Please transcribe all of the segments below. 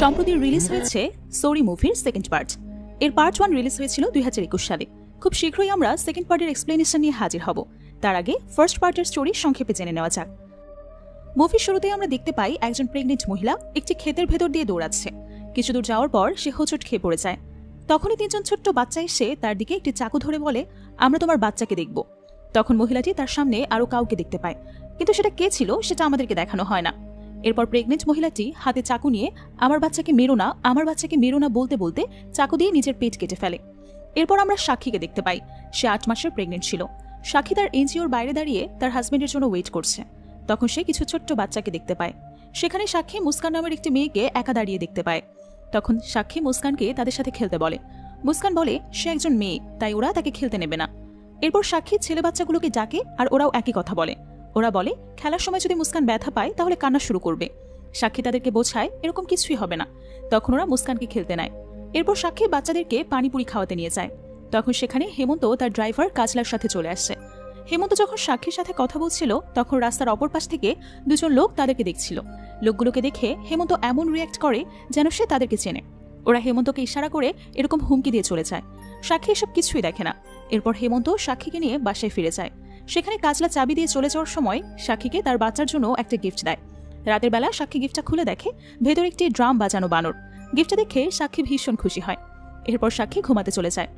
সম্প্রতি রিলিজ হয়েছে সোরি মুভির সেকেন্ড পার্ট এর পার্ট ওয়ান রিলিজ হয়েছিল দুই হাজার একুশ সালে। খুব শীঘ্রই আমরা সেকেন্ড পার্টের এক্সপ্লেনেশন নিয়ে হাজির হব। তার আগে ফার্স্ট পার্টের স্টোরি সংক্ষেপে জেনে নেওয়া যাক। মুভির শুরুতেই আমরা দেখতে পাই একজন প্রেগনেন্ট মহিলা একটি ক্ষেতের ভেতর দিয়ে দৌড়াচ্ছে। কিছু দূর যাওয়ার পর সে হোঁচট খেয়ে পড়ে যায়। তখনই তিনজন ছোট্ট বাচ্চা এসে তার দিকে একটি চাকু ধরে বলে, আমরা তোমার বাচ্চাকে দেখব। তখন মহিলাটি তার সামনে আরও কাউকে দেখতে পায়। কিন্তু সেটা কে ছিল সেটা আমাদেরকে দেখানো হয় না। এরপর প্রেগনেন্ট মহিলাটি হাতে চাকু নিয়ে, আমার বাচ্চাকে মেরো না, আমার বাচ্চাকে মেরো না বলতে বলতে চাকু দিয়ে নিজের পেট কেটে ফেলে। এরপর আমরা সাক্ষীকে দেখতে পাই। সে আট মাসের প্রেগনেন্ট ছিল। সাক্ষী তার এনজিওর বাইরে দাঁড়িয়ে তার হাজবেন্ডের জন্য ওয়েট করছে। তখন সে কিছু ছোট্ট বাচ্চাকে দেখতে পায়। সেখানে সাক্ষী মুস্কান নামের একটি মেয়েকে একা দাঁড়িয়ে দেখতে পায়। তখন সাক্ষী মুস্কানকে তাদের সাথে খেলতে বলে। মুস্কান বলে, সে একজন মেয়ে, তাই ওরা তাকে খেলতে নেবে না। এরপর সাক্ষী ছেলে বাচ্চাগুলোকে ডাকে আর ওরাও একই কথা বলে। ওরা বলে, খেলার সময় যদি মুস্কান ব্যথা পায়, তাহলে কান্না শুরু করবে। সাক্ষী তাদেরকে বোঝায়, এরকম কিছুই হবে না। তখন ওরা মুস্কানকে খেলতে নেয়। এরপর সাক্ষী বাচ্চাদেরকে পানিপুরি খাওয়াতে নিয়ে যায়। তখন সেখানে হেমন্ত তার ড্রাইভার কাজলার সাথে চলে আসছে হেমন্ত যখন সাক্ষীর সাথে কথা বলছিল, তখন রাস্তার অপর পাশ থেকে দুজন লোক তাদেরকে দেখছিল। লোকগুলোকে দেখে হেমন্ত এমন রিয়্যাক্ট করে যেন সে তাদেরকে চেনে। ওরা হেমন্তকে ইশারা করে এরকম হুমকি দিয়ে চলে যায়। সাক্ষী এসব কিছুই দেখে না। এরপর হেমন্ত সাক্ষীকে নিয়ে বাসায় ফিরে যায়। সেখানে কাজলা চাবি দিয়ে চলে যাওয়ার সময় সাক্ষীকে তার বাচ্চার জন্য একটা গিফট দেয়। রাতের বেলা সাক্ষী গিফটটা খুলে দেখে ভেতর একটি ড্রাম বাজানো বানর। গিফটটা দেখে সাক্ষী ভীষণ খুশি হয়। এরপর সাক্ষী ঘুমাতে চলে যায়।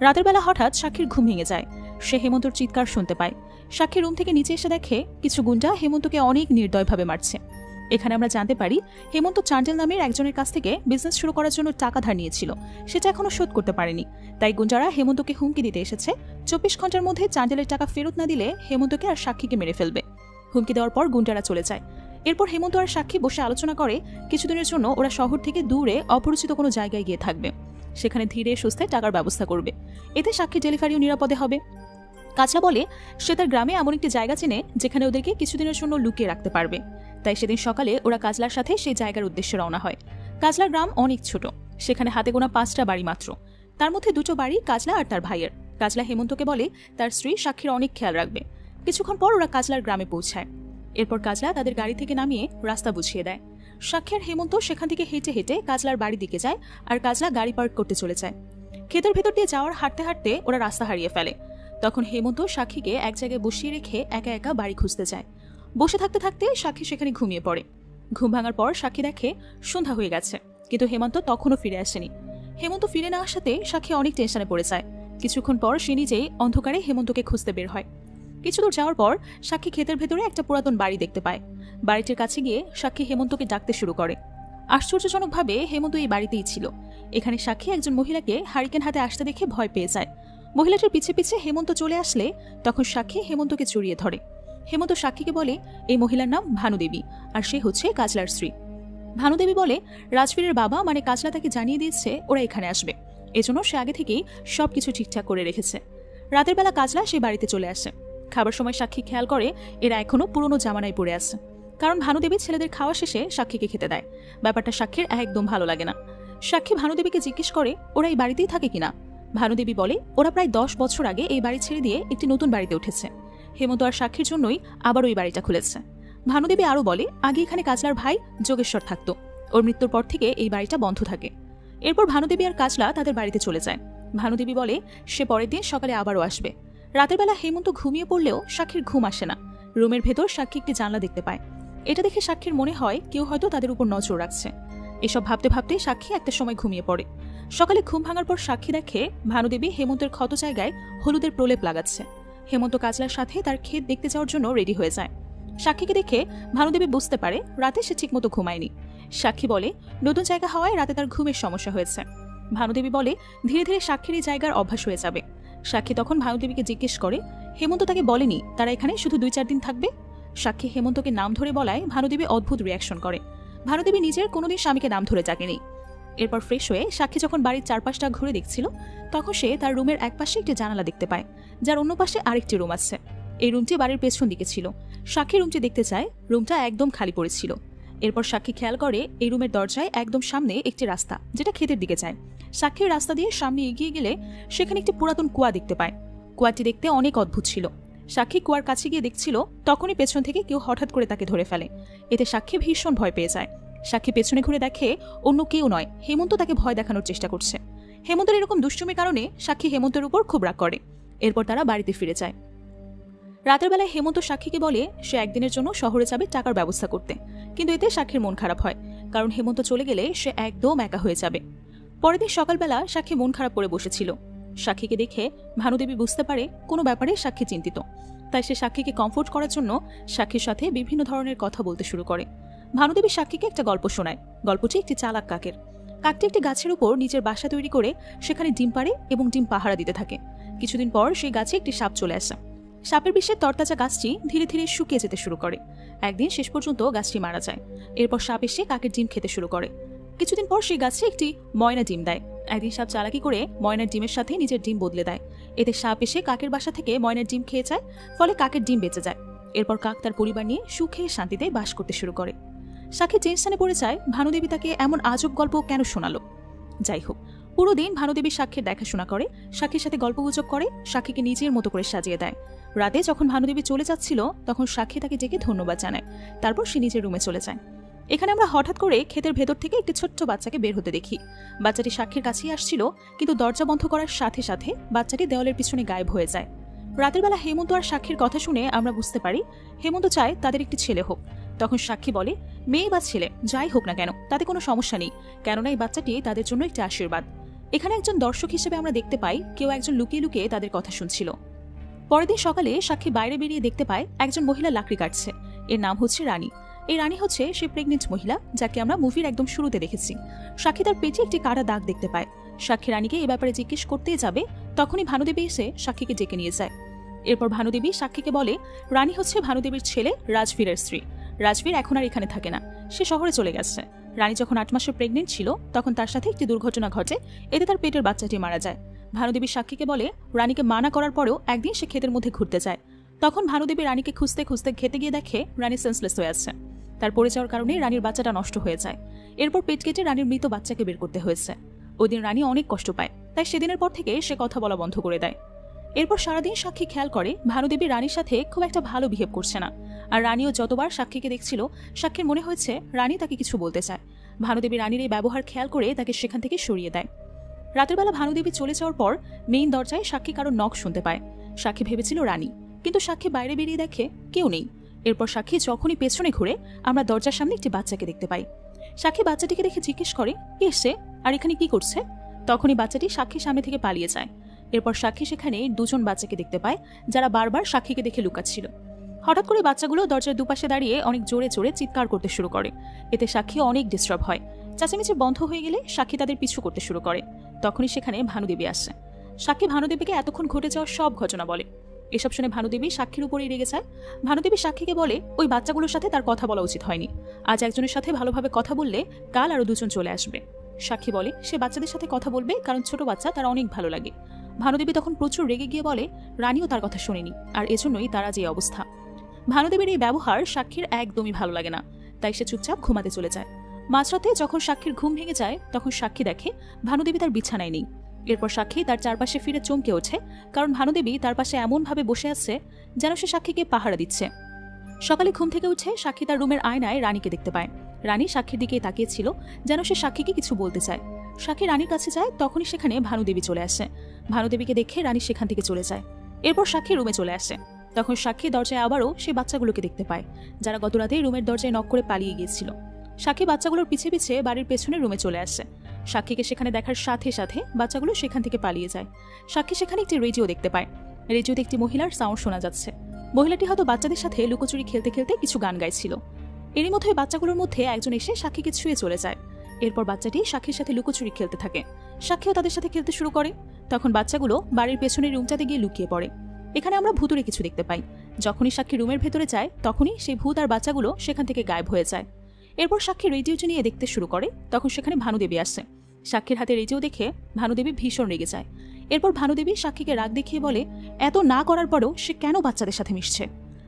রাতের বেলা হঠাৎ সাক্ষীর ঘুম ভেঙে যায়। সে হেমন্তর চিৎকার শুনতে পায়। সাক্ষী রুম থেকে নিচে এসে দেখে, কিছু গুন্ডা হেমন্তকে অনেক নির্দয়ভাবে মারছে। এখানে আমরা জানতে পারি, হেমন্ত চান্ডেল নামের একজনের কাছ থেকে বিজনেস শুরু করার জন্য টাকা ধার নিয়েছিল। সেটা এখনও শোধ করতে পারেনি। তাই গুঞ্জারা হেমন্তকে হুমকি দিতে এসেছে। চব্বিশ ঘণ্টার মধ্যে চান্ডেলের টাকা ফেরত না দিলে হেমন্তকে আর সাক্ষীকে মেরে ফেলবে। হুমকি দেওয়ার পর গুন্ডারা চলে যায়। এরপর হেমন্ত আর সাক্ষী বসে আলোচনা করে কিছুদিনের জন্য ওরা শহর থেকে দূরে অপরিচিত কোনো জায়গায় গিয়ে থাকবে। সেখানে ধীরে সুস্থে টাকার ব্যবস্থা করবে। এতে সাক্ষী ডেলিভারিও নিরাপদে হবে। কাছা বলে সে তার গ্রামে এমন একটি জায়গা চেনে যেখানে ওদেরকে কিছুদিনের জন্য লুকিয়ে রাখতে পারবে। তাই সেদিন সকালে ওরা কাজলার সাথে সেই জায়গার উদ্দেশ্যে রওনা হয়। কাজলার গ্রাম অনেক ছোট। সেখানে হাতে গোনা পাঁচটা বাড়ি মাত্র। তার মধ্যে দুটো বাড়ি কাজলা আর তার ভাইয়ের। কাজলা হেমন্তকে বলে, তার স্ত্রী সাক্ষীর অনেক খেয়াল রাখবে। কিছুক্ষণ পর ওরা কাজলার গ্রামে পৌঁছায়। এরপর কাজলা তাদের গাড়ি থেকে নামিয়ে রাস্তা বুঝিয়ে দেয়। সাক্ষী আর হেমন্ত সেখান থেকে হেঁটে হেঁটে কাজলার বাড়ি দিকে যায় আর কাজলা গাড়ি পার্ক করতে চলে যায়। ক্ষেতের ভেতর দিয়ে যাওয়ার হাঁটতে হাঁটতে ওরা রাস্তা হারিয়ে ফেলে। তখন হেমন্ত সাক্ষীকে এক জায়গায় বসিয়ে রেখে একা একা বাড়ি খুঁজতে যায়। বসে থাকতে থাকতে সাক্ষী সেখানে ঘুমিয়ে পড়ে। ঘুম ভাঙার পর সাক্ষী দেখে সন্ধ্যা হয়ে গেছে, কিন্তু হেমন্ত তখনও ফিরে আসেনি। হেমন্ত ফিরে না আসাতে সাক্ষী অনেক টেনশনে পড়ে যায়। কিছুক্ষণ পর সে নিজেই অন্ধকারে হেমন্তকে খুঁজতে বের হয়। কিছু দূর যাওয়ার পর সাক্ষী ক্ষেতের ভেতরে একটা পুরাতন বাড়ি দেখতে পায়। বাড়িটির কাছে গিয়ে সাক্ষী হেমন্তকে ডাকতে শুরু করে। আশ্চর্যজনকভাবে হেমন্ত এই বাড়িতেই ছিল। এখানে সাক্ষী একজন মহিলাকে হারিকেন হাতে আসতে দেখে ভয় পেয়ে যায়। মহিলাটির পিছে পিছে হেমন্ত চলে আসলে তখন সাক্ষী হেমন্তকে চড়িয়ে ধরে। হেমন্ত সাক্ষীকে বলে, এই মহিলার নাম ভানুদেবী, আর সে হচ্ছে কাজলার স্ত্রী। ভানুদেবী বলে, রাজবীরের বাবা মানে কাজলা তাকে জানিয়ে দিয়েছে, ওরা এখানে আসবে। এজন্য সে আগে থেকেই সব কিছু ঠিকঠাক করে রেখেছে। রাতের বেলা কাজলা সে বাড়িতে চলে আসে। খাবার সময় সাক্ষী খেয়াল করে, এরা এখনও পুরনো জামানায় পড়ে আছে। কারণ ভানুদেবী ছেলেদের খাওয়া শেষে সাক্ষীকে খেতে দেয়। ব্যাপারটা সাক্ষীর একদম ভালো লাগে না। সাক্ষী ভানুদেবীকে জিজ্ঞেস করে, ওরা এই বাড়িতেই থাকে কিনা? ভানুদেবী বলে, ওরা প্রায় দশ বছর আগে এই বাড়ি ছেড়ে দিয়ে একটি নতুন বাড়িতে উঠেছে। হেমন্ত আর সাক্ষীর জন্যই আবার ওই বাড়িটা খুলেছে। ভানুদেবী আরও বলে, আগে এখানে কাজলার ভাই যোগেশ্বর থাকত। ওর মৃত্যুর পর থেকে এই বাড়িটা বন্ধ থাকে। এরপর ভানুদেবী আর কাজলা তাদের বাড়িতে চলে যায়। ভানুদেবী বলে, সে পরের দিন সকালে আবারও আসবে। রাতের বেলা হেমন্ত ঘুমিয়ে পড়লেও সাক্ষীর ঘুম আসে না। রুমের ভেতর সাক্ষী একটি জানলা দেখতে পায়। এটা দেখে সাক্ষীর মনে হয় কেউ হয়তো তাদের উপর নজর রাখছে। এসব ভাবতে ভাবতে সাক্ষী একটা সময় ঘুমিয়ে পড়ে। সকালে ঘুম ভাঙার পর সাক্ষী দেখে ভানুদেবী হেমন্তের ক্ষত জায়গায় হলুদের প্রলেপ লাগাচ্ছে। হেমন্ত কাজলার সাথে তার ক্ষেত দেখতে যাওয়ার জন্য রেডি হয়ে যায়। সাক্ষীকে দেখে ভানুদেবী বুঝতে পারে রাতে সে ঠিকমতো ঘুমায়নি। সাক্ষী বলে, নতুন জায়গা হওয়ায় রাতে তার ঘুমের সমস্যা হয়েছে। ভানুদেবী বলে, ধীরে ধীরে সাক্ষীর এই জায়গার অভ্যাস হয়ে যাবে। সাক্ষী তখন ভানুদেবীকে জিজ্ঞেস করে, হেমন্ত তাকে বলেনি তারা এখানে শুধু দুই চার দিন থাকবে? সাক্ষী হেমন্তকে নাম ধরে বলায় ভানুদেবী অদ্ভুত রিয়াকশন করে। ভানুদেবী নিজের কোনোদিন স্বামীকে নাম ধরে জাগেনি। এরপর ফ্রেশ হয়ে সাক্ষী যখন বাড়ির চারপাশটা ঘুরে দেখছিল, তখন সে তার রুমের এক পাশে একটি জানালা দেখতে পায়, যার অন্য পাশে আরেকটি রুম আছে। এই রুমটি বাড়ির পেছন দিকে ছিল। সাক্ষী রুমটি দেখতে চায়, রুমটা একদম খালি পড়েছিল। এরপর সাক্ষী খেয়াল করে এই রুমের দরজায় একদম সামনে একটি রাস্তা, যেটা ক্ষেতের দিকে যায়। সাক্ষীর রাস্তা দিয়ে সামনে এগিয়ে গেলে সেখানে একটি পুরাতন কুয়া দেখতে পায়। কুয়াটি দেখতে অনেক অদ্ভুত ছিল। সাক্ষী কুয়ার কাছে গিয়ে দেখছিল, তখনই পেছন থেকে কেউ হঠাৎ করে তাকে ধরে ফেলে। এতে সাক্ষী ভীষণ ভয় পেয়ে যায়। সাক্ষী পেছনে ঘুরে দেখে অন্য কেউ নয়, হেমন্ত তাকে ভয় দেখানোর চেষ্টা করছে। হেমন্তের এরকম দুষ্টুমির কারণে সাক্ষী হেমন্তের উপর খুব রাগ করে। এরপর তারা বাড়িতে ফিরে যায়। রাতের বেলায় হেমন্ত সাক্ষীকে বলে, সে একদিনের জন্য শহরে যাবে টাকার ব্যবস্থা করতে। কিন্তু এতে সাক্ষীর মন খারাপ হয়, কারণ হেমন্ত চলে গেলে সে একদম একা হয়ে যাবে। পরের দিন সকালবেলা সাক্ষী মন খারাপ করে বসেছিল। সাক্ষীকে দেখে ভানুদেবী বুঝতে পারে কোনো ব্যাপারে সাক্ষী চিন্তিত। তাই সে সাক্ষীকে কমফোর্ট করার জন্য সাক্ষীর সাথে বিভিন্ন ধরনের কথা বলতে শুরু করে। ভানুদেবী সাক্ষীকে একটা গল্প শোনায়। গল্পটি একটি চালাক কাকের। কাকটি একটি গাছের উপর নিজের বাসা তৈরি করে সেখানে ডিম পাড়ে এবং ডিম পাহারা দিতে থাকে। কিছুদিন পর সেই গাছে একটি সাপ চলে আসে। সাপের বিষে তরতাজা গাছটি ধীরে ধীরে শুকিয়ে যেতে শুরু করে। একদিন শেষ পর্যন্ত গাছটি মারা যায়। এরপর সাপ এসে কাকের ডিম খেতে শুরু করে। কিছুদিন পর সেই গাছে একটি ময়না ডিম দেয়। একদিন সাপ চালাকি করে ময়নার ডিমের সাথে নিজের ডিম বদলে দেয়। এতে সাপ এসে কাকের বাসা থেকে ময়নার ডিম খেয়ে যায়, ফলে কাকের ডিম বেঁচে যায়। এরপর কাক তার পরিবার নিয়ে সুখে শান্তিতে বাস করতে শুরু করে। সাক্ষী টেনশনে পড়ে যায়, ভানুদেবী তাকে এমন আজব গল্প কেন শোনালো? যাই হোক পুরো দিন ভানুদেবী সাক্ষীর দেখাশোনা করে, সাক্ষীর সাথে গল্পগুজব করে, সাক্ষীকে নিজের মতো করে সাজিয়ে দেয়। রাতে যখন ভানুদেবী চলে যাচ্ছিল, তখন সাক্ষী তাকে ডেকে ধন্যবাদ জানায়। তারপর সে নিজের রুমে চলে যায়। এখানে আমরা হঠাৎ করে ক্ষেতের ভেতর থেকে একটি ছোট্ট বাচ্চাকে বের হতে দেখি। বাচ্চাটি সাক্ষীর কাছেই আসছিল, কিন্তু দরজা বন্ধ করার সাথে সাথে বাচ্চাটি দেওয়ালের পিছনে গায়েব হয়ে যায়। রাতের বেলা হেমন্ত আর সাক্ষীর কথা শুনে আমরা বুঝতে পারি, হেমন্ত চায় তাদের একটি ছেলে হোক। তখন সাক্ষী বলে, মেয়ে বা ছেলে, যাই হোক না কেন, তাতে কোনো সমস্যা নেই। কেননা এই বাচ্চাটি তাদের জন্য একটি আশীর্বাদ। এখানে একজন দর্শক হিসেবে আমরা দেখতে পাই, কেউ একজন লুকিয়ে লুকিয়ে তাদের কথা শুনছিল। পরের দিন সকালে সাক্ষী বাইরে বেরিয়ে দেখতে পায়, একজন মহিলা লাকড়ি কাটছে। এর নাম হচ্ছে রানী। এই রানী হচ্ছে সে প্রেগনেন্ট মহিলা, যাকে আমরা মুভির একদম শুরুতে দেখেছি। সাক্ষী তার পেটে একটি কাটা দাগ দেখতে পায়। সাক্ষী রানীকে এ ব্যাপারে জিজ্ঞেস করতেই যাবে, তখনই ভানুদেবী এসে সাক্ষীকে ডেকে নিয়ে যায়। এরপর ভানুদেবী সাক্ষীকে বলে, রানী হচ্ছে ভানুদেবীর ছেলে, রাজবীরের স্ত্রী। রাজবীর এখন আর এখানে থাকে না। সে শহরে চলে গেছে। রানী যখন আট মাসের প্রেগনেন্ট ছিল, তখন তার সাথে একটি দুর্ঘটনা ঘটে। এতে তার পেটের বাচ্চাটি মারা যায়। ভানুদেবী সাক্ষীকে বলে, রানীকে মানা করার পরেও একদিন সে ক্ষেতের মধ্যে ঘুরতে যায়। তখন ভানুদেবী রানীকে খুঁজতে খুঁজতে খেতে গিয়ে দেখে রানী সেন্সলেস হয়ে আছে। তার পড়ে যাওয়ার কারণে রানীর বাচ্চাটা নষ্ট হয়ে যায়। এরপর পেট কেটে রানীর মৃত বাচ্চাকে বের করতে হয়েছে। ওই দিন রানী অনেক কষ্ট পায়, তাই সেদিনের পর থেকে সে কথা বলা বন্ধ করে দেয়। এরপর সারাদিন সাক্ষী খেয়াল করে, ভানুদেবী রানীর সাথে খুব একটা ভালো বিহেভ করছে না। আর রানীও যতবার সাক্ষীকে দেখছিল, সাক্ষীর মনে হয়েছে রানী তাকে কিছু বলতে চায়। ভানুদেবী রানীর এই ব্যবহার খেয়াল করে তাকে সেখান থেকে সরিয়ে দেয়। রাতের বেলা ভানুদেবী চলে যাওয়ার পর মেইন দরজায় সাক্ষী কারও নখ শুনতে পায়। সাক্ষী ভেবেছিল রানী, কিন্তু সাক্ষী বাইরে বেরিয়ে দেখে কেউ নেই। এরপর সাক্ষী যখনই পেছনে ঘুরে, আমরা দরজার সামনে একটি বাচ্চাকে দেখতে পাই। সাক্ষী বাচ্চাটিকে দেখে জিজ্ঞেস করে, কে এসছে আর এখানে কি করছে? তখনই বাচ্চাটি সাক্ষীর সামনে থেকে পালিয়ে যায়। এরপর সাক্ষী সেখানে দুজন বাচ্চাকে দেখতে পায়, যারা বারবার সাক্ষীকে দেখে লুকাচ্ছিল। হঠাৎ করে বাচ্চাগুলো দরজার দুপাশে দাঁড়িয়ে অনেক জোরে জোরে চিৎকার করতে শুরু করে। এতে সাক্ষী অনেক ডিস্টার্ব হয়। চাচামেচি বন্ধ হয়ে গেলে সাক্ষী তাদের পিছু করতে শুরু করে। তখনই সেখানে ভানুদেবী আসছে সাক্ষী ভানুদেবীকে এতক্ষণ ঘটে যাওয়া সব ঘটনা বলে। এসব শুনে ভানুদেবী সাক্ষীর উপরেই রেগে যায়। ভানুদেবী সাক্ষীকে বলে, ওই বাচ্চাগুলোর সাথে তার কথা বলা উচিত হয়নি। আজ একজনের সাথে ভালোভাবে কথা বললে কাল আরও দুজন চলে আসবে। সাক্ষী বলে, সে বাচ্চাদের সাথে কথা বলবে, কারণ ছোট বাচ্চা তার অনেক ভালো লাগে। ভানুদেবী তখন প্রচুর রেগে গিয়ে বলে, রানীও তার কথা শোনেনি, আর এজন্যই তারা যে অবস্থা। ভানুদেবীর এই ব্যবহার সাক্ষীর একদমই ভালো লাগে না, তাই সে চুপচাপ ঘুমাতে চলে যায়। মাঝরাতে যখন সাক্ষীর ঘুম ভেঙে যায়, তখন সাক্ষী দেখে ভানুদেবী তার বিছানায় নেই। এরপর সাক্ষী তার চারপাশে ফিরে চমকে ওঠে, কারণ ভানুদেবী তার পাশে এমনভাবে বসে আছে যেন সে সাক্ষীকে পাহারা দিচ্ছে। সকালে ঘুম থেকে উঠে সাক্ষী তার রুমের আয়নায় রানীকে দেখতে পায়। রানী সাক্ষীর দিকে তাকিয়েছিল যেন সে সাক্ষীকে কিছু বলতে চায়। সাক্ষী রানীর কাছে যায়, তখনই সেখানে ভানুদেবী চলে আসে। ভানুদেবীকে দেখে রানী সেখান থেকে চলে যায়। এরপর সাক্ষী রুমে চলে আসে। তখন সাক্ষী দরজায় আবারও সে বাচ্চাগুলোকে দেখতে পায়, যারা গত রাতে রুমের দরজায় নক করে পালিয়ে গিয়েছিল। সাক্ষী বাচ্চাগুলোর পিছে পিছে বাড়ির পেছনে রুমে চলে আসে। সাক্ষীকে সেখানে দেখার সাথে সাথে বাচ্চাগুলো সেখান থেকে পালিয়ে যায়। সাক্ষী সেখানে একটি রেডিও দেখতে পায়। রেডিওতে একটি মহিলার সাউন্ড শোনা যাচ্ছে। মহিলাটি হয়তো বাচ্চাদের সাথে লুকোচুরি খেলতে খেলতে কিছু গান গাইছিল। এরই মধ্যে বাচ্চাগুলোর মধ্যে একজন এসে সাক্ষীকে ছুঁয়ে চলে যায়। এরপর বাচ্চাটি সাক্ষীর সাথে লুকোচুরি খেলতে থাকে। সাক্ষীও তাদের সাথে খেলতে শুরু করে। তখন বাচ্চাগুলো বাড়ির পেছনের রুমটাতে গিয়ে লুকিয়ে পড়ে। এখানে আমরা ভূতুরে কিছু দেখতে পাই। যখনই সাক্ষী রুমের ভেতরে যায়, তখনই সেই ভূত আর বাচ্চাগুলো সেখান থেকে গায়েব হয়ে যায়। এরপর সাক্ষী রেডিওটি নিয়ে দেখতে শুরু করে, তখন সেখানে ভানুদেবী আসে। সাক্ষীর হাতে রেডিও দেখে ভানুদেবী ভীষণ রেগে যায়। এরপর ভানুদেবী সাক্ষীকে রাগ দেখিয়ে বলে, এত না করার পরও সে কেন বাচ্চাদের সাথে মিশছে?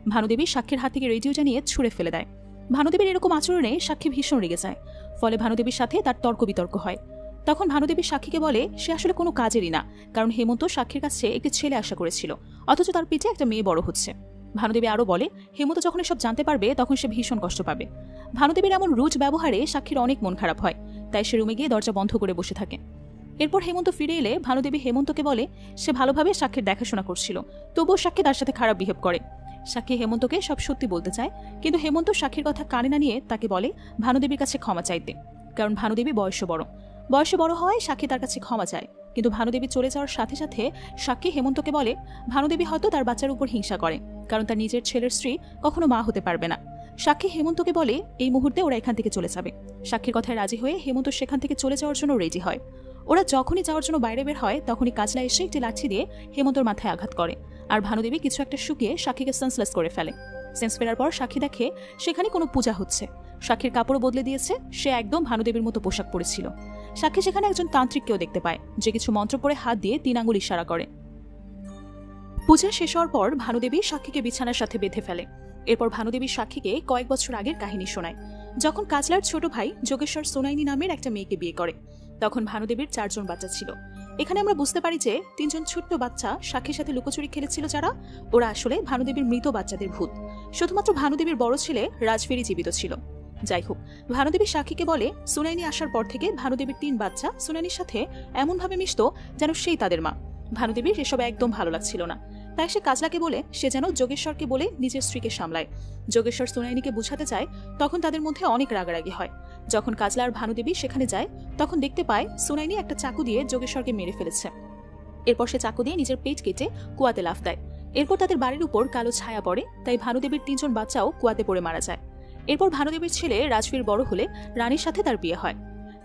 ভানুদেবী সাক্ষীর হাত থেকে রেডিওটা নিয়ে ছুঁড়ে ফেলে দেয়। ভানুদেবীর এরকম আচরণে সাক্ষী ভীষণ রেগে যায়। ফলে ভানুদেবীর সাথে তার তর্ক বিতর্ক হয়। তখন ভানুদেবী সাক্ষীকে বলে, সে আসলে কোনো কাজেরই না, কারণ হেমন্ত সাক্ষীর কাছে একটি ছেলে আশা করেছিল, অথচ তার পিঠে একটা মেয়ে বড় হচ্ছে। ভানুদেবী আরও বলে, হেমন্ত যখন এসব জানতে পারবে, তখন সে ভীষণ কষ্ট পাবে। ভানুদেবীর এমন রুজ ব্যবহারে সাক্ষীর অনেক মন খারাপ হয়, তাই সে রুমে গিয়ে দরজা বন্ধ করে বসে থাকে। এরপর হেমন্ত ফিরে এলে ভানুদেবী হেমন্তকে বলে, সে ভালোভাবে সাক্ষীর দেখাশোনা করছিল, তবুও সাক্ষী তার সাথে খারাপ বিহেভ করে। সাক্ষী হেমন্তকে সব সত্যি বলতে চায়, কিন্তু হেমন্ত সাক্ষীর কথা কানে না নিয়ে তাকে বলে, ভানুদেবীর কাছে ক্ষমা চাইতে। কারণ ভানুদেবী বয়স বড়। বয়সে বড় হওয়ায় সাক্ষী তার কাছে ক্ষমা চায়, কিন্তু ভানুদেবী চলে যাওয়ার সাথে সাথে সাক্ষী হেমন্তকে বলে, ভানুদেবী হয়তো তার বাচ্চার উপর হিংসা করে, কারণ তার নিজের ছেলের স্ত্রী কখনো মা হতে পারবে না। সাক্ষী হেমন্তকে বলে, এই মুহূর্তে ওরা এখান থেকে চলে যাবে। সাক্ষীর কথায় রাজি হয়ে হেমন্ত সেখান থেকে চলে যাওয়ার জন্য রেডি হয়। ওরা যখনই যাওয়ার জন্য বাইরে বের হয়, তখনই কাজলা এসে একটি লাঠি দিয়ে হেমন্তর মাথায় আঘাত করে। আর ভানুদেবী কিছু একটা শুকিয়ে সাক্ষীকে সেন্সলেস করে ফেলে। সেন্স ফেরার পর সাক্ষী দেখে সেখানে কোনো পূজা হচ্ছে। সাক্ষীর কাপড় বদলে দিয়েছে, সে একদম ভানুদেবীর মতো পোশাক পরেছিল। সাক্ষী সেখানে একজন তান্ত্রিককেও দেখতে পায়, যে কিছু মন্ত্র পরে হাত দিয়ে তিন আঙুল ইশারা করে। পূজা শেষ হওয়ার পর ভানুদেবী সাক্ষীকে বিছানার সাথে বেঁধে ফেলে। এরপর ভানুদেবী সাক্ষীকে কয়েক বছর আগের কাহিনী শোনায়। যখন কাজলার ছোট ভাই যোগেশ্বর সোনাইনি নামের একটা মেয়েকে বিয়ে করে, তখন ভানুদেবীর চারজন বাচ্চা ছিল। এখানে আমরা বুঝতে পারি যে তিনজন ছোট্ট বাচ্চা সাক্ষীর সাথে লুকোচুরি খেলেছিল যারা। ওরা আসলে ভানুদেবীর মৃত বাচ্চাদের ভূত। শুধুমাত্র ভানুদেবীর বড় ছেলে রাজফেরি জীবিত ছিল। যাই হোক ভানুদেবী সাক্ষীকে বলে, সুনাইনি আসার পর থেকে ভানুদেবীর তিন বাচ্চা সুনাইনির সাথে এমনভাবে মিশত যেন সেই তাদের মা। ভানুদেবীর এসব একদম ভালো লাগছিল না। তাই সে কাজলাকে বলে, সে যেন যোগেশ্বরকে বলে নিজের স্ত্রীকে সামলায়। যোগেশ্বর সুনাইনিকে বুঝাতে চায়, তখন তাদের মধ্যে অনেক রাগারাগি হয়। যখন কাজলা আর ভানুদেবী সেখানে যায়, তখন দেখতে পায় সুনাইনি একটা চাকু দিয়ে যোগেশ্বরকে মেরে ফেলেছে। এরপর সে চাকু দিয়ে নিজের পেট কেটে কুয়াতে লাফ দেয়। এরপর তাদের বাড়ির উপর কালো ছায়া পড়ে, তাই ভানুদেবীর তিনজন বাচ্চাও কুয়াতে পড়ে মারা যায়। এরপর ভানুদেবীর ছেলে রাজবীর বড় হলে রানীর সাথে তার বিয়ে হয়।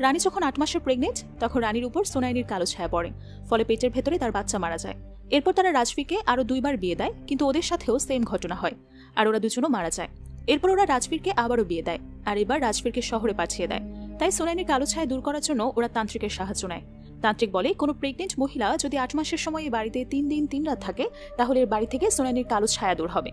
রানী যখন আট মাসের প্রেগনেন্ট তখন রানীর উপর সোনাইনির কালো ছায়া পড়ে, ফলে পেটের ভেতরে তার বাচ্চা মারা যায়। এরপর তারা রাজবীকে আরও দুইবার বিয়ে দেয়, কিন্তু ওদের সাথেও সেম ঘটনা হয়, আর ওরা দুজনও মারা যায়। এরপর ওরা রাজবীরকে আবারও বিয়ে দেয়, আর এবার রাজবীরকে শহরে পাঠিয়ে দেয়। তাই সোনাইনির কালো ছায়া দূর করার জন্য ওরা তান্ত্রিকের সাহায্য নেয়। তান্ত্রিক বলে, কোনো প্রেগনেন্ট মহিলা যদি আট মাসের সময় এই বাড়িতে তিন দিন তিন রাত থাকে, তাহলে এর বাড়ি থেকে সোনাইনির কালো ছায়া দূর হবে।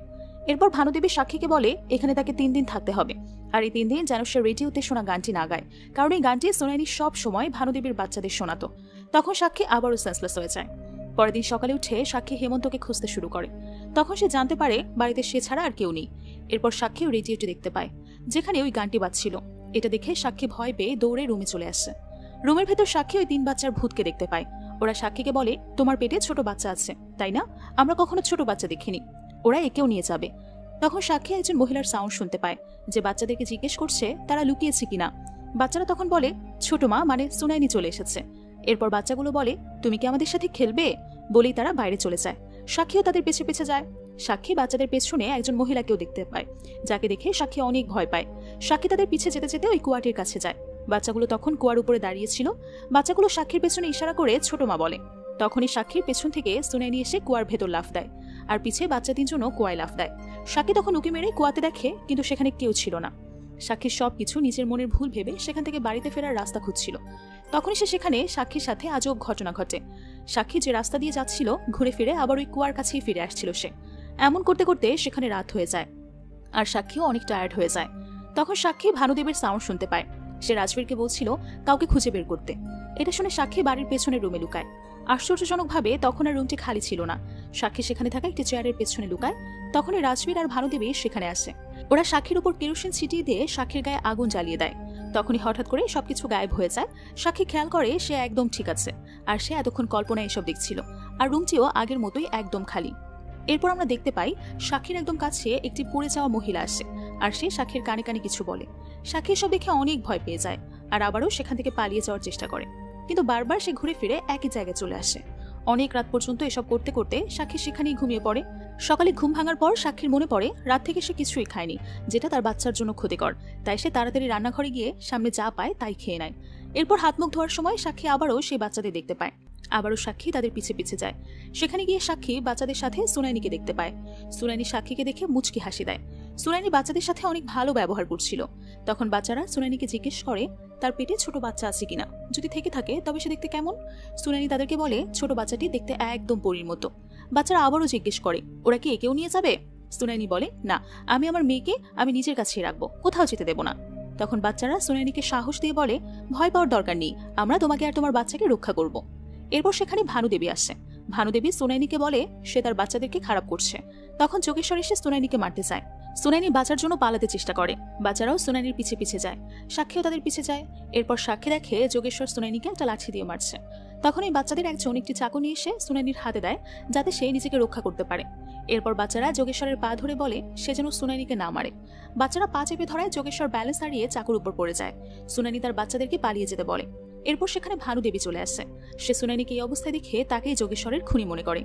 এরপর ভানুদেবী সাক্ষীকে বলে, এখানে তাকে তিন দিন থাকতে হবে। আর এই তিন দিন যেন সে রেডিওতে শোনা গানটি না গায়, কারণ এই গানটি সোনাইনি সব সময় ভানুদেবীর বাচ্চাদের শোনাতো। তখন সাক্ষী আবারও সেন্সলেস হয়ে যায়। পরের দিন সকালে উঠে সাক্ষী হেমন্তকে খুঁজতে শুরু করে। তখন সে জানতে পারে, বাড়িতে সে ছাড়া আর কেউ নেই। এরপর সাক্ষী রেডিওটি দেখতে পায়, যেখানে ওই গানটি বাজছিল। এটা দেখে সাক্ষী ভয় পেয়ে দৌড়ে রুমে চলে আসে। রুমের ভেতর সাক্ষী ওই তিন বাচ্চার ভূতকে দেখতে পায়। ওরা সাক্ষীকে বলে, তোমার পেটে ছোট বাচ্চা আছে, তাই না? আমরা কখনো ছোট বাচ্চা দেখিনি। ওরা একেও নিয়ে যাবে। তখন সাক্ষী একজন মহিলার সাউন্ড শুনতে পায়, যে বাচ্চাদেরকে জিজ্ঞেস করছে, তারা লুকিয়েছে কিনা? বাচ্চারা তখন বলে, ছোট মা মানে সুনাইনি চলে এসেছে। এরপর বাচ্চাগুলো বলে, তুমি কি আমাদের সাথে খেলবে? বলেই তারা বাইরে চলে যায়। সাক্ষীও তাদের পেছে পেছে যায়। সাক্ষী বাচ্চাদের পেছনে একজন মহিলাকেও দেখতে পায়, যাকে দেখে সাক্ষী অনেক ভয় পায়। সাক্ষী তাদের পিছে যেতে যেতে ওই কুয়াটির কাছে যায়। বাচ্চাগুলো তখন কুয়ার উপরে দাঁড়িয়েছিল। বাচ্চাগুলো সাক্ষীর পেছনে ইশারা করে ছোট মা বলে। তখনই সাক্ষীর পেছন থেকে সুনাইনি এসে কুয়ার ভেতর লাফ দেয় আর পিছে বাচ্চা তিনজনও কুয়ায় লাফ দেয়। সাক্ষী তখন উকি মেরে কুয়াতে দেখে, কিন্তু সেখানে কেউ ছিল না। সাক্ষীর সব কিছু নিজের মনের ভুল ভেবে সেখান থেকে বাড়িতে ফেরার রাস্তা খুঁজছিল। তখনই সে সেখানে সাক্ষীর সাথে আজব ঘটনা ঘটে। সাক্ষী যে রাস্তা দিয়ে যাচ্ছিল, ঘুরে ফিরে আবার ওই কুয়ার কাছেই ফিরে আসছিল সে। এমন করতে করতে সেখানে রাত হয়ে যায়। আর সাক্ষীও অনেক টায়ার্ড হয়ে যায়। তখন সাক্ষী ভানুদেবের সাউন্ড শুনতে পায়। সে রাজবীরকে বলছিল, কাউকে খুঁজে বের করতে। এটা শুনে সাক্ষী বাড়ির পেছনে রুমে লুকায়। আশ্চর্যজনকভাবে তখন আর রুমটি খালি ছিল না। সাক্ষী সেখানে থাকা একটি চেয়ারের পেছনে লুকায়। তখনই রাজবীর আর ভানুদেবী সেখানে আসে। ওরা সাক্ষীর উপর কেরোসিন ছিটিয়ে দিয়ে সাক্ষীর গায়ে আগুন জ্বালিয়ে দেয়। তখনই হঠাৎ করে সবকিছু গায়েব হয়ে যায়। সাক্ষী খেয়াল করে সে একদম ঠিক আছে। আর সে এতক্ষণ কল্পনায় এসব দেখছিল। আর রুমটিও আগের মতোই একদম খালি। এরপর আমরা দেখতে পাই সাক্ষীর একদম কাছে একটি পড়ে যাওয়া মহিলা আসে আর সে সাক্ষীর কানে কানে কিছু বলে। সাক্ষী সব দেখে অনেক ভয় পেয়ে যায় আর আবারও সেখান থেকে পালিয়ে যাওয়ার চেষ্টা করে। কিন্তু বারবার সে ঘুরে ফিরে একই জায়গায় চলে আসে। অনেক রাত পর্যন্ত এসব করতে করতে সাক্ষী সেখানেই ঘুমিয়ে পড়ে। সকালে ঘুম ভাঙার পর সাক্ষীর মনে পড়ে, রাত থেকে সে কিছুই খায়নি, যেটা তার বাচ্চার জন্য ক্ষতিকর। তাই সে তাড়াতাড়ি রান্নাঘরে গিয়ে সামনে যা পায় তাই খেয়ে নেয়। এরপর হাত মুখ ধোয়ার সময় সাক্ষী আবারও সেই বাচ্চাদের দেখতে পায়। আবারও সাক্ষী তাদের পিছে পিছে যায়। সেখানে গিয়ে সাক্ষী বাচ্চাদের সাথে সুনাইনিকে দেখতে পায়। সুনাইনি সাক্ষীকে দেখে মুচকি হাসি দেয়। সুনাইনি বাচ্চাদের সাথে অনেক ভালো ব্যবহার করছিল। তখন বাচ্চারা সুনাইনিকে জিজ্ঞেস করে, তার পেটে ছোট বাচ্চা আছে কিনা? যদি থেকে থাকে, তবে সে দেখতে কেমন? সুনাইনি তাদেরকে বলে, ছোট বাচ্চাটি দেখতে একদম পরীর মতো। বাচ্চারা আবারও জিজ্ঞেস করে, ওরা কি একেও নিয়ে যাবে? সুনাইনি বলে, না, আমি আমার মেয়েকে আমি নিজের কাছেই রাখব, কোথাও যেতে দেবো না। তখন বাচ্চারা সুনাইনিকে সাহস দিয়ে বলে, ভয় পাওয়ার দরকার নেই, আমরা তোমাকে আর তোমার বাচ্চাকে রক্ষা করব। এরপর সেখানে ভানুদেবী আসে। ভানুদেবী সোনাইনিকে বলে, সে তার বাচ্চাদেরকে খারাপ করছে। তখন যোগেশ্বর এসে সোনাইনিকে মারতে চায় সুনাইনি বাঁচার জন্য পালাতে চেষ্টা করে। বাচ্চারাও সুনাইনির পিছে পিছে যায়। সাক্ষীও তাদের পিছে যায়। এরপর সাক্ষী দেখে যোগেশ্বর সুনাইনিকে একটা লাঠি দিয়ে মারছে। তখন এই বাচ্চাদের একজন একটি চাকু নিয়ে এসে সুনাইনির হাতে দেয়, যাতে সে নিজেকে রক্ষা করতে পারে। এরপর বাচ্চারা যোগেশ্বরের পা ধরে বলে, সে যেন সুনাইনিকে না মারে। বাচ্চারা পা চেপে ধরায় যোগেশ্বর ব্যালেন্স হারিয়ে চাকুর উপর পড়ে যায়। সুনাইনি তার বাচ্চাদেরকে পালিয়ে যেতে বলে। এরপর সেখানে ভানুদেবী চলে আসে। সে সুনাইনিকে এই অবস্থায় দেখে তাকেই যোগেশ্বরের খুনি মনে করে।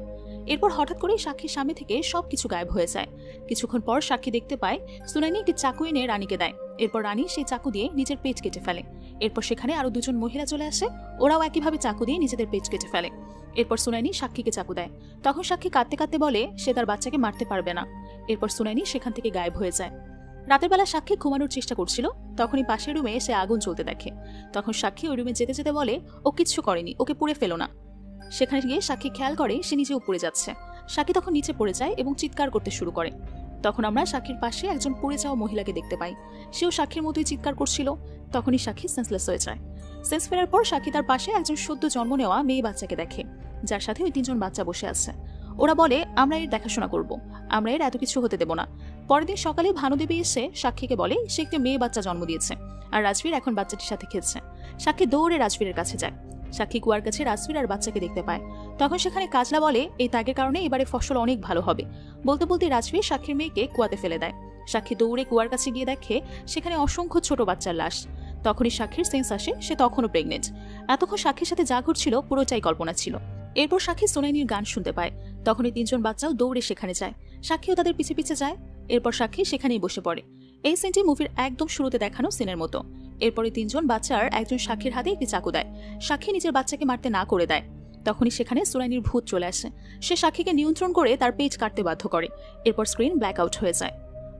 এরপর হঠাৎ করেই সাক্ষীর সামনে থেকে সবকিছু গায়েব হয়ে যায়। কিছুক্ষণ পর সাক্ষী দেখতে পায়, সুনাইনি একটি চাকু এনে রানীকে দেয়। এরপর রানী সেই চাকু দিয়ে নিজের পেট কেটে ফেলে। এরপর সেখানে আরও দুজন মহিলা চলে আসে, ওরাও একইভাবে চাকু দিয়ে নিজেদের পেট কেটে ফেলে। এরপর সুনাইনি সাক্ষীকে চাকু দেয়। তখন সাক্ষী কাঁদতে কাঁদতে বলে, সে তার বাচ্চাকে মারতে পারবে না। এরপর সুনাইনি সেখান থেকে গায়েব হয়ে যায়। রাতের বেলা সাক্ষী ঘুমানোর চেষ্টা করছিল, তখনই পাশের রুমে সে আগুন চলতে দেখে। তখন সাক্ষী ওই রুমে যেতে যেতে বলে, ও কিচ্ছু করেনি, ওকে পুড়ে ফেলো না। সেখানে গিয়ে সাক্ষী খেয়াল করে সে নিজেও পড়ে যাচ্ছে। সাক্ষী তখন নিচে পড়ে যায় এবং চিৎকার করতে শুরু করে। তখন আমরা সাক্ষীর পাশে একজন পড়ে যাওয়া মহিলাকে দেখতে পাই। সেও সাক্ষীর মতোই চিৎকার করছিল, তখনই সাক্ষী সেন্সলেস হয়ে যায়। সেন্স ফেরার পর সাক্ষী তার পাশে একজন সদ্য জন্ম নেওয়া মেয়ে বাচ্চাকে দেখে, যার সাথে ওই তিনজন বাচ্চা বসে আছে। ওরা বলে, আমরা এর দেখাশোনা করব। আমরা এর এত কিছু হতে দেব না। পরের দিন সকালে ভানুদেবী এসে সাক্ষীকে বলে, সে একটি মেয়ে বাচ্চা জন্ম দিয়েছে আর রাজবীর এখন বাচ্চাটির সাথে খেলছে। সাক্ষী দৌড়ে রাজবীরের কাছে যায়। সাক্ষী কুয়ার কাছে রাজবীর আর বাচ্চাকে দেখতে পায়। তখন সেখানে কাজলা বলে, এই তাগের কারণে এবারে ফসল অনেক ভালো হবে। বলতে বলতে রাজবীর সাক্ষীর মেয়েকে কুয়াতে ফেলে দেয়। সাক্ষী দৌড়ে কুয়ার কাছে গিয়ে দেখে, সেখানে অসংখ্য ছোট বাচ্চার লাশ। তখনই সাক্ষীর সেন্স আসে, সে তখনও প্রেগনেন্ট এতক্ষণ সাক্ষীর সাথে যা ঘটছিল পুরোটাই কল্পনা ছিল। এরপর সাক্ষী সোনাইনির গান শুনতে পায়। তখনই তিনজন বাচ্চাও দৌড়ে সেখানে যায়। সাক্ষীও তাদের পিছে পিছে যায়। এরপর সাক্ষী সেখানেই বসে পড়ে। এই সিনটি মুভির একদম শুরুতে দেখানো সিনের মতো। এরপরে তিনজন বাচ্চার একজন সাক্ষীর হাতে একটি চাকু দেয়। সাক্ষী নিজের বাচ্চাকে মারতে না করে দেয়। তখনই সেখানে সুরাইনির ভূত চলে আসে। সে সাক্ষীকে নিয়ন্ত্রণ করে তার পেজ কাটতে বাধ্য করে। এরপর স্ক্রিন ব্ল্যাক আউট হয়ে যায়।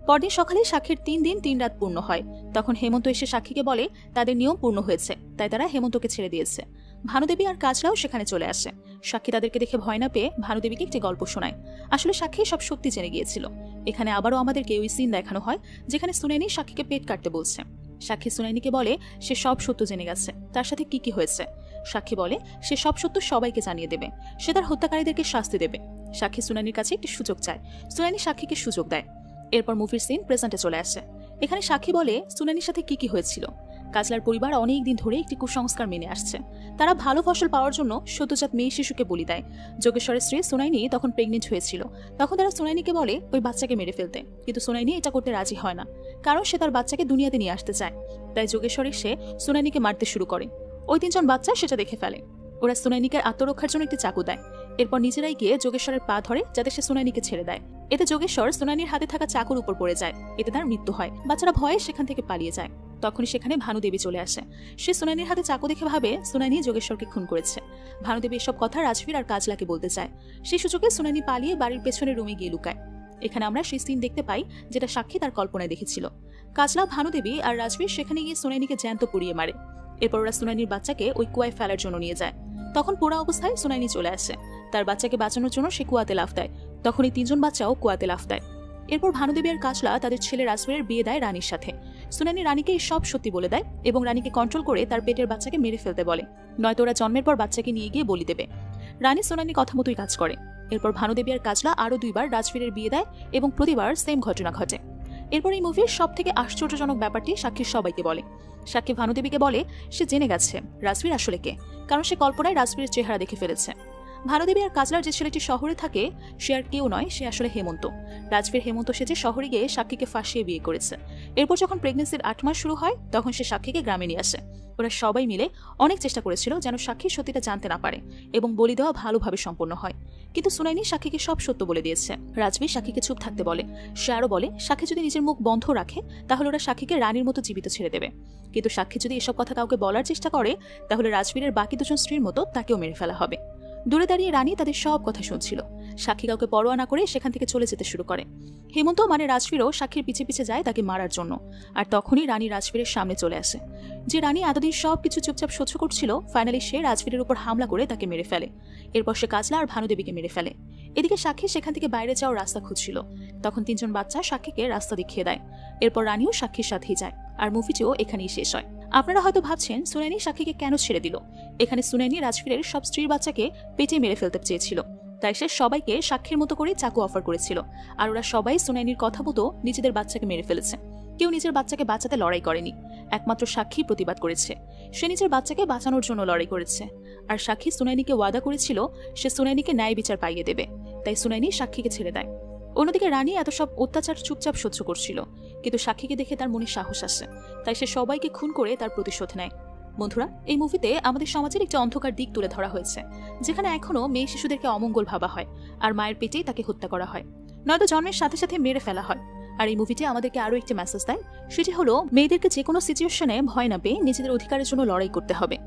পরদিন সকালে সাক্ষীর তিন দিন তিন রাত পূর্ণ হয়। তখন হেমন্ত এসে সাক্ষীকে বলে, তাদের নিয়ম পূর্ণ হয়েছে। তাই তারা হেমন্তকে ছেড়ে দিয়েছে। ভানুদেবী আর কাজরাও সেখানে চলে আসে। সাক্ষী তাদেরকে দেখে ভয় না পেয়ে ভানুদেবীকে একটি গল্প শোনায়। আসলে সাক্ষী সব সত্যি জেনে গিয়েছিল। এখানে আবারও আমাদেরকে ওই সিন দেখানো হয়, যেখানে সুনাইনি সাক্ষীকে পেট কাটতে বলছে। সাক্ষী সুনাইনিকে বলে, সে সব সত্য জেনে গেছে। তার সাথে কি কি হয়েছে? সাক্ষী বলে, সে সব সত্য সবাইকে জানিয়ে দেবে। সে তার হত্যাকারীদেরকে শাস্তি দেবে। সাক্ষী সুনানির কাছে একটি সুযোগ চায়। সুনানি সাক্ষীকে সুযোগ দেয়। এরপর মুভির সিন প্রেজেন্টে চলে আসে। এখানে সাক্ষী বলে সুনানির সাথে কি কি হয়েছিল? কাজলার পরিবার অনেক দিন ধরে একটি কুসংস্কার মেনে আসছে। তারা ভালো ফসল পাওয়ার জন্য সদ্যজাত মেয়ে শিশুকে বলি দেয়। যোগেশ্বরের স্ত্রী সোনাইনি তখন প্রেগনেন্ট হয়েছিল। তখন তারা সোনাইনিকে বলে, ওই বাচ্চাকে মেরে ফেলতে। কিন্তু সোনাইনি এটা করতে রাজি হয় না। কারণ সে তার বাচ্চাকে দুনিয়াতে নিয়ে আসতে চায়। তাই যোগেশ্বর এসে সোনাইনিকে মারতে শুরু করে। ওই তিনজন বাচ্চা সেটা দেখে ফেলে। ওরা সোনাইনিকে আত্মরক্ষার জন্য একটি চাকু দেয়। এরপর নিজেরাই গিয়ে যোগেশ্বরের পা ধরে যাতে সে সোনাইনিকে ছেড়ে দেয়। এতে যোগেশ্বর সোনানির হাতে থাকা চাকুর উপর পড়ে যায়। এতে তার মৃত্যু হয়। বাচ্চারা ভয়ে সেখান থেকে পালিয়ে যায়। তখনই সেখানে ভানুদেবী চলে আসে। সে সোনানির হাতে চাকু দেখে ভাবে সোনানি যোগেশ্বরকে খুন করেছে। ভানুদেবী এসব কথা রাজবীর আর কাজলাকে বলতে চায়। সেই সুযোগে সোনানি পালিয়ে বাড়ির পেছনে রুমে গিয়ে লুকায়। এখানে আমরা সেই সিন দেখতে পাই, যেটা সাক্ষী তার কল্পনায় দেখেছিল। কাজলা, ভানুদেবী আর রাজবীর সেখানে গিয়ে সোনানিকে জ্যান্ত পুড়িয়ে মারে। এরপর ওরা সোনানির বাচ্চাকে ওই কুয়ায় ফেলার জন্য নিয়ে যায়। তখন পোড়া অবস্থায় সোনাইনি চলে আসে। তার বাচ্চাকে বাঁচানোর জন্য সে কুয়াতে লাফ দেয়। তখন এই তিনজন বাচ্চাও কুয়াতে লাফ দেয়। এরপর ভানুদেবী আর কাজলা তাদের ছেলে রাজবীরের বিয়ে দেয় রানীর সাথে। সুনানি রানীকে সব সত্যি বলে দেয় এবং রানীকে কন্ট্রোল করে তার পেটের বাচ্চাকে মেরে ফেলতে বলে। নয়তো ওরা জন্মের পর বাচ্চাকে নিয়ে গিয়ে বলি দেবে। রানী সোনানি কথা মতোই কাজ করে। এরপর ভানুদেবী আর কাজলা আরও দুইবার রাজবীরের বিয়ে দেয় এবং প্রতিবার সেম ঘটনা ঘটে। এরপর এই মুভির সব থেকে আশ্চর্যজনক ব্যাপারটি সাক্ষীর সবাইকে বলে। সাক্ষী ভানুদেবীকে বলে, সে জেনে গেছে রাজবীর আসলে কে? কারণ সে কল্পনায় রাজবীরের চেহারা দেখে ফেলেছে। ভানুদেবী আর কাজলার যে ছেলেটি শহরে থাকে, সে আর কেউ নয়, সে আসলে হেমন্ত। রাজবীর হেমন্ত সে যে শহরে গিয়ে সাক্ষীকে ফাঁসিয়ে বিয়ে করেছে। এরপর যখন প্রেগনেন্সির আট মাস শুরু হয়, তখন সে সাক্ষীকে গ্রামে নিয়ে আসে। ওরা সবাই মিলে অনেক চেষ্টা করেছিল যেন সাক্ষী সত্যিটা জানতে না পারে এবং বলি দেওয়া ভালোভাবে সম্পন্ন হয়। কিন্তু সুনাইনি সাক্ষীকে সব সত্য বলে দিয়েছে। রাজবীর সাক্ষীকে চুপ থাকতে বলে। সে আরও বলে, সাক্ষী যদি নিজের মুখ বন্ধ রাখে, তাহলে ওরা সাক্ষীকে রানীর মতো জীবিত ছেড়ে দেবে। কিন্তু সাক্ষী যদি এসব কথা কাউকে বলার চেষ্টা করে, তাহলে রাজবীরের বাকি দুজন স্ত্রীর মতো তাকেও মেরে ফেলা হবে। দূরে দাঁড়িয়ে রানী তাদের সব কথা শুনছিল। সাক্ষী কাউকে পরোয়া না করে সেখান থেকে চলে যেতে শুরু করে। হেমন্ত মানে রাজবীরও সাক্ষীর পিছে পিছে যায় তাকে মারার জন্য। আর তখনই রানী রাজবীরের সামনে চলে আসে। যে রানী এতদিন সব কিছু চুপচাপ সহ্য করছিল ফাইনালি সে রাজবীরের উপর হামলা করে তাকে মেরে ফেলে। এরপর সে কাজলা আর ভানুদেবীকে মেরে ফেলে। এদিকে সাক্ষী সেখান থেকে বাইরে যাওয়ার রাস্তা খুঁজছিল। তখন তিনজন বাচ্চা সাক্ষীকে রাস্তা দেখিয়ে দেয়। এরপর রানীও সাক্ষীর সাথেই যায়। আর মুভিটিও এখানেই শেষ হয়। আপনারা হয়তো ভাবছেন সুনাইনি সাক্ষীকে কেন ছেড়ে দিল? এখানে সুনাইনি রাজবীরের সব স্ত্রীর বাচ্চাকে পেটে মেরে ফেলতে চেয়েছিল। তাই সে সবাইকে সাক্ষীর মতো করে চাকু অফার করেছিল। আর ওরা সবাই সুনাইনির কথা মতো নিজেদের বাচ্চাকে মেরে ফেলেছে। কেউ নিজের বাচ্চাকে বাঁচাতে লড়াই করেনি। একমাত্র সাক্ষী প্রতিবাদ করেছে। সে নিজের বাচ্চাকে বাঁচানোর জন্য লড়াই করেছে। আর সাক্ষী সুনাইনিকে ওয়াদা করেছিল, সে সুনাইনিকে ন্যায় বিচার পাইয়ে দেবে। তাই সুনাইনি সাক্ষীকে ছেড়ে দেয়। অন্যদিকে রানী এত সব অত্যাচার চুপচাপ সহ্য করছিল। কিন্তু সাক্ষীকে দেখে তার মনে সাহস আসে তাই সে সবাইকে খুন করে তার প্রতিশোধ নেয়। বন্ধুরা, এই মুভিতে আমাদের সমাজের একটি অন্ধকার দিক তুলে ধরা হয়েছে, যেখানে এখনও মেয়ে শিশুদেরকে অমঙ্গল ভাবা হয় আর মায়ের পেটেই তাকে হত্যা করা হয়। নয়তো জন্মের সাথে সাথে মেরে ফেলা হয়। আর এই মুভিটি আমাদেরকে আরও একটি মেসেজ দেয়, সেটি হলো, মেয়েদেরকে যে কোনো সিচুয়েশনে ভয় না পেয়ে নিজেদের অধিকারের জন্য লড়াই করতে হবে।